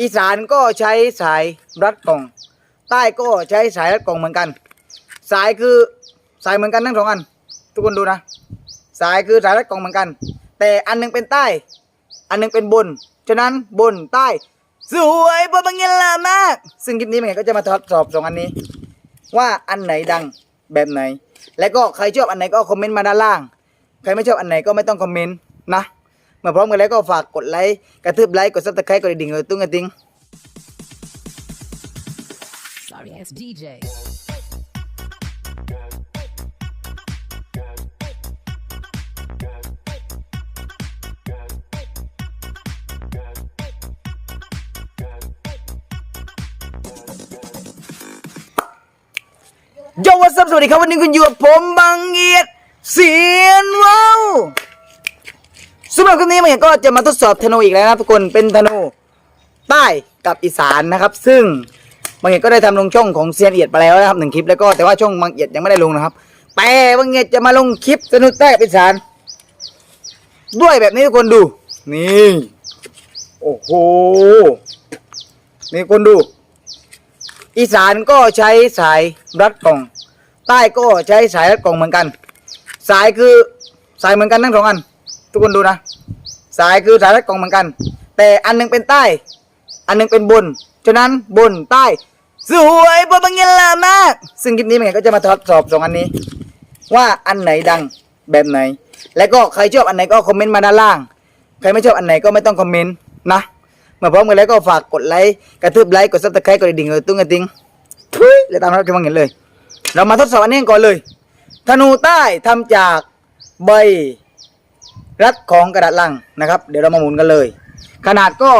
อีสานก็ใช้สายรัดกล่อง ใต้ก็ใช้สายรัดกล่องเหมือนกัน สายคือสายเหมือนกันทั้งสองอัน ทุกคนดูนะ สายคือสายรัดกล่องเหมือนกัน แต่อันหนึงเป็นใต้ อันหนึงเป็นบน ฉะนั้นบนใต้ สวยปะบังเงลามาก ซึ่งคลิปนี้มันก็จะมาทดสอบสองอันนี้ ว่าอันไหนดังแบบไหน และก็ใครชอบอันไหนก็คอมเมนต์มาด้านล่าง ใครไม่ชอบอันไหนก็ไม่ต้องคอมเมนต์นะ มื่อพร้อมกันแล้วก็ฝากกดไลค์กระทืบไลค์กดซับสไครต์กดกระดิ่งกดตุ้งกระติ้ง Sorry ass DJ. โยวัสสวัสดีครับ วันนี้คุณอยู่กับผมบางเอียดเสียนว้าว สำหรับคลิปนี้มันก็จะมาทดสอบธนูอีกแล้วนะทุกคนเป็นธนูใต้กับอีสานนะครับ ซึ่งบางเอียดก็ได้ทำลงช่องของเซียนเอียดไปแล้วนะครับหนึ่งคลิปแล้วก็แต่ว่าช่องบางเอียดยังไม่ได้ลงนะครับ แต่บางเอียดจะมาลงคลิปธนูใต้กับอีสาน ด้วยแบบนี้ทุกคนดูนี่โอ้โหนี่คนดู อีสานก็ใช้สายรัดกล่อง ใต้ก็ใช้สายรัดกล่องเหมือนกัน สายคือสายเหมือนกันทั้งสองอัน ทุกคนดูนะ สายคือสายรัดกล่องเหมือนกัน แต่อันหนึงเป็นใต้ อันหนึงเป็นบน ฉะนั้นบนใต้ สวยปะบังเงลามาก ซึ่งคลิปนี้มันก็จะมาทดสอบสองอันนี้ ว่าอันไหนดังแบบไหน และก็ใครชอบอันไหนก็คอมเมนต์มาด้านล่าง ใครไม่ชอบอันไหนก็ไม่ต้องคอมเมนต์นะเมื่อพร้อมกันแล้วก็ฝากกดไลค์กระทืบไลค์กดซับสไครต์กดกระดิ่งกดตุ้งกระติ้งทุยแล้วตามรับจะมองเห็นเลย เรามาทดสอบอันนี้กันก่อนเลย ธนูใต้ทำจากใบ รัดของกระดาษลังนะครับ เดี๋ยวเรามาหมุนกันเลย ขนาดก็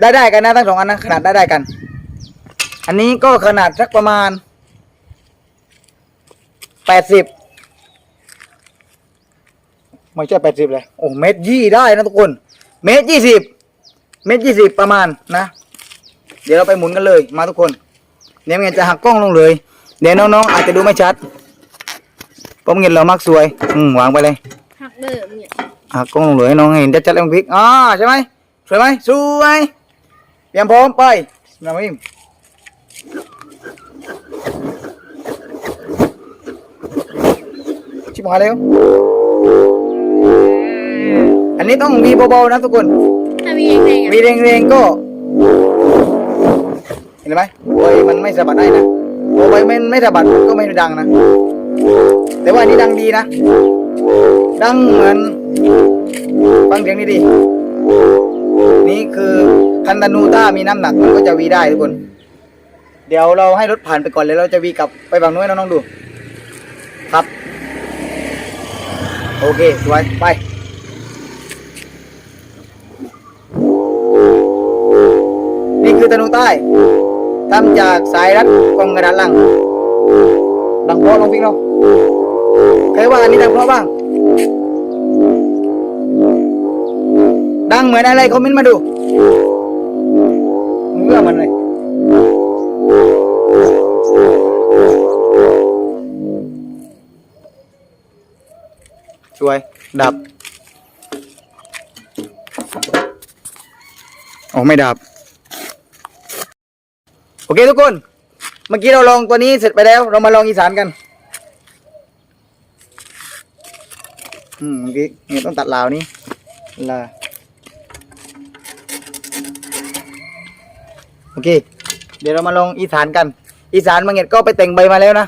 ได้ได้กันนะทั้งสองอันนะขนาดได้ได้กัน อันนี้ก็ขนาดสักประมาณแปดสิบไม่ใช่แปดสิบเลยโอ้เมตรยี่ได้นะทุกคน เมตรยี่สิบเมตรยี่สิบประมาณนะ เดี๋ยวเราไปหมุนกันเลยมาทุกคนเดี๋ยวเงินจะหักกล้องลงเลย เดี๋ยวน้องๆอาจจะดูไม่ชัดผมเงินเรามักสวย อืมวางไปเลย เดิมเนี่ยหักกล้องลงเลยให้น้องเห็นชัดๆแล้วมันพลิกอ่าใช่ไหมสวยไหมสวยเตรียมพร้อมไปน้องพิมชิบหายแล้วอันนี้ต้องมีเบาๆนะทุกคนถ้ามีเองไงมีแรงๆก็ เห็นไหมใบมันไม่สะบัดได้นะพอใบมันไม่สะบัดมันก็ไม่ดังนะ แต่ว่าอันนี้ดังดีนะ ดังเหมือน ฟังเสียงนี้ดีนี่คือคันธนูถ้ามีน้ำหนักมันก็จะวีได้ทุกคน เดี๋ยวเราให้รถผ่านไปก่อนเลยเราจะวีกลับไปฝั่งนู้นน้องๆดู ครับ โอเคสวยไปนี่คือธนูใต้ทำจากสายรัดกองกระดานลัง ดังเพราะลองพิงเราใครว่าอันนี้ดังเพราะบ้าง ดังเหมือนอะไรคอมเมนต์มาดูเมื่อมันเลยสวย ดับโอ้ไม่ดับ โอเคทุกคน เมื่อกี้เราลองตัวนี้เสร็จไปแล้ว เรามาลองอีสานกัน อืมเมื่อกี้เนี่ยต้องตัดลาวนี้ลาโอเค เดี๋ยวเรามาลองอีสานกัน อีสานบางเงียดก็ไปแต่งใบมาแล้วนะ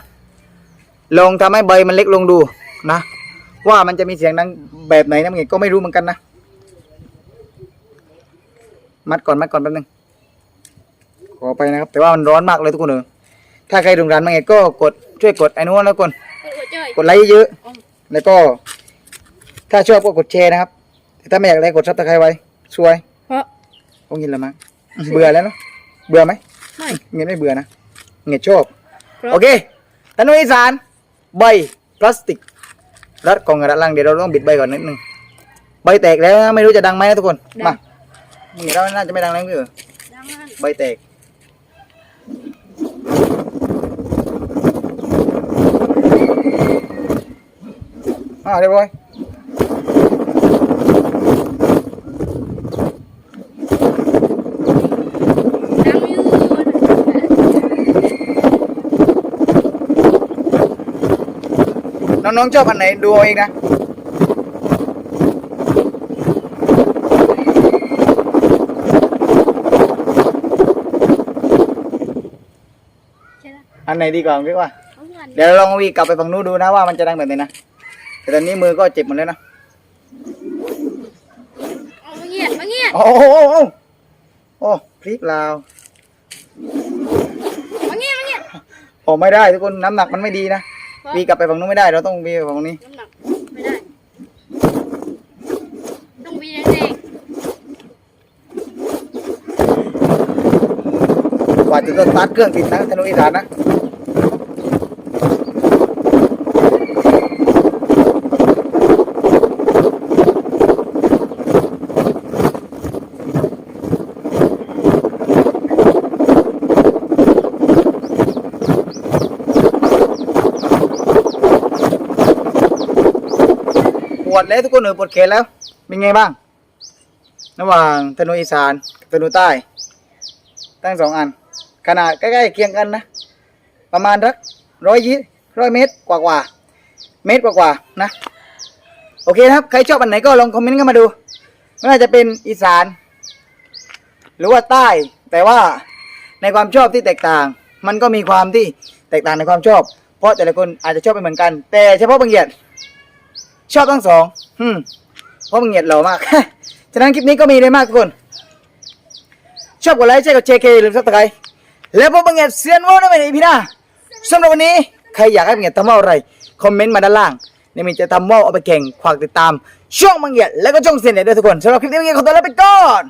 ลองทำให้ใบมันเล็กลงดูนะ ว่ามันจะมีเสียงดังแบบไหนนะบางเงียดก็ไม่รู้เหมือนกันนะ มัดก่อนมัดก่อนแป๊บนึงขอไปนะครับ แต่ว่ามันร้อนมากเลยทุกคนเออ ถ้าใครดูร้านบางเงียดก็กดช่วยกดไอ้นู้นแล้วกดกดหัวใจอยกดไลค์เยอะๆแล้วก็ ถ้าชอบก็กดแชร์นะครับแต่ถ้าไม่อยากไลค์กดซับสไครต์ไว้ช่วยเพราะคงยินละมั้งเบื่อแล้วเนาะเบื่อไหมไม่เงียไม่เบื่อนะเงียชอบครับโอเคธนูอีสานใบพลาสติกรัดกล่องกระดาษลังเดี๋ยวเราต้องบิดใบก่อนนิดนึงใบแตกแล้วนะไม่รู้จะดังไหมนะทุกคนมาเงียเราน่าจะไม่ดังแล้วพี่เออดังมากใบแตก อ่าเรียบร้อยน้องๆชอบอันไหนดูเอเองนะอันไหนดีกว่าพี่ว่า เดี๋ยวลองวีกลับไปฝั่งนู้นดูนะว่ามันจะดังแบบไหนนะ แต่ตอนนี้มือก็เจ็บหมดแล้วนะเอามาเงียบมาเงียบโอ้โหโอ้โหโอ้พลิกลาวมาเงียบมาเงียบโอ้ไม่ได้ทุกคนน้ำหนักมันไม่ดีนะวีกลับไปฝั่งนู้นไม่ได้เราต้องวีไปฝั่งนี้น้ำหนักไม่ได้ต้องวีแรงกว่าจะสตาร์ทเครื่องติดนะธนูอีสานนะ วดแล้วทุกคนเออปวดแขนแล้ว เป็นไงบ้าง ระหว่างธนูอีสานกับธนูใต้ ตั้งสองอัน ขนาดใกล้ๆเคียงกันนะ ประมาณสักร้อยยี่ร้อยเมตรกว่าๆ เมตรกว่าๆ นะ โอเคนะครับ ใครชอบอันไหนก็ลองคอมเมนต์กันมาดูไม่ว่าจะเป็นอีสาน หรือว่าใต้ แต่ว่าในความชอบที่แตกต่าง มันก็มีความที่แตกต่างในความชอบ เพราะแต่ละคนอาจจะชอบไม่เหมือนกัน แต่เฉพาะบางเหยียด ชอบทั้งสองอืมเพราะมึงเหยียดหล่อมาก ฉะนั้นคลิปนี้ก็มีได้มากทุกคน ชอบกดไลค์ใช่กดแชร์เคหรือซับสไครแล้วพบกันเซียนว่าได้ไหมพี่หน้าสำหรับวันนี้ ใครอยากให้มังเงียดทำว่าอะไร คอมเมนต์มาด้านล่างในมินจะทำว่าเอาไปแข่งฝากติดตาม ช่องมังเงียดแล้วก็ช่องเซียนเนี่ยด้วยทุกคนสำหรับคลิปนี้มึงเงียดขอตัวลาไปก่อน